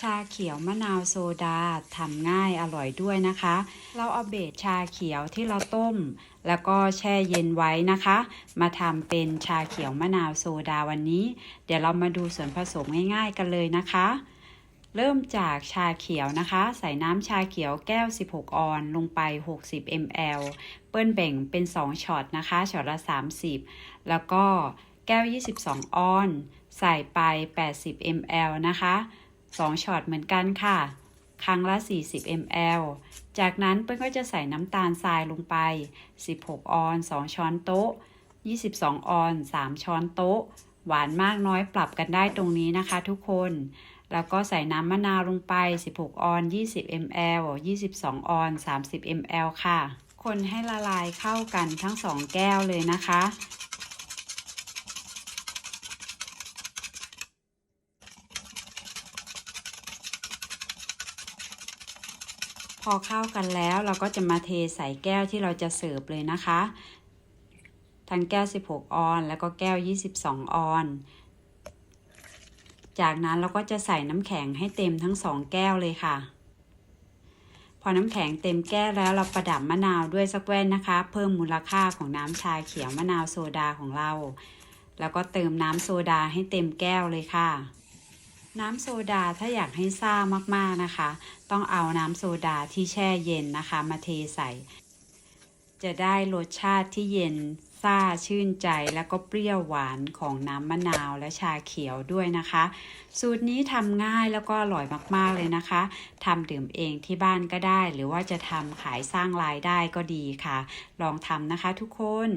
ชาเขียวมะนาวโซดาทำง่ายอร่อยด้วยนะคะ เราเอาเบสชาเขียวที่เราต้ม แล้วก็แช่เย็นไว้นะคะ มาทำเป็นชาเขียวมะนาวโซดาวันนี้ เดี๋ยวเรามาดูส่วนผสมง่ายๆกันเลยนะคะ เริ่มจากชาเขียวนะคะ ใส่น้ำชาเขียวแก้ว 16 ออนลงไป 60 ml เปิ้ลแบ่งเป็น 2ช็อตนะคะช็อตละ 30 แล้วก็แก้ว 22 ออน ใส่ไป 80 ml นะคะ 2ช็อตเหมือนกันค่ะ ครั้งละ 40 ml จากนั้นเปิ้ลก็จะใส่น้ำตาลทรายลงไป 16 ออน 2 ช้อนโต๊ะ 22 ออน 3 ช้อนโต๊ะ หวานมากน้อยปรับกันได้ตรงนี้นะคะทุกคน แล้วก็ใส่น้ำมะนาวลงไป 16 ออน 20 ml 22 ออน 30 ml ค่ะ คนให้ละลายเข้ากันทั้ง 2 แก้วเลยนะคะ อเข้ากันแล้วเราก็จะมาเทใส่แก้วที่เราจะเสิร์ฟเลยนะคะ ทั้งแก้ว 16 ออน แล้วก็แก้ว 22 ออน จากนั้นเราก็จะใส่น้ำแข็งให้เต็มทั้ง2แก้วเลยค่ะ พอน้ำแข็งเต็มแก้วแล้วเราประดับมะนาวด้วยสักแว่นนะคะ เพิ่มมูลค่าของน้ำชาเขียวมะนาวโซดาของเรา แล้วก็เติมน้ำโซดาให้เต็มแก้วเลยค่ะ น้ำโซดาถ้าอยากให้ซ่ามากๆนะคะ ต้องเอาน้ำโซดาที่แช่เย็นนะคะ มาเทใส่ จะได้รสชาติที่เย็นซ่าชื่นใจแล้วก็เปรี้ยวหวานของน้ำมะนาวและชาเขียวด้วยนะคะ สูตรนี้ทำง่ายแล้วก็อร่อยมากๆเลยนะคะทำดื่มเองที่บ้านก็ได้ หรือว่าจะทำขายสร้างรายได้ก็ดีค่ะ ลองทำนะคะทุกคน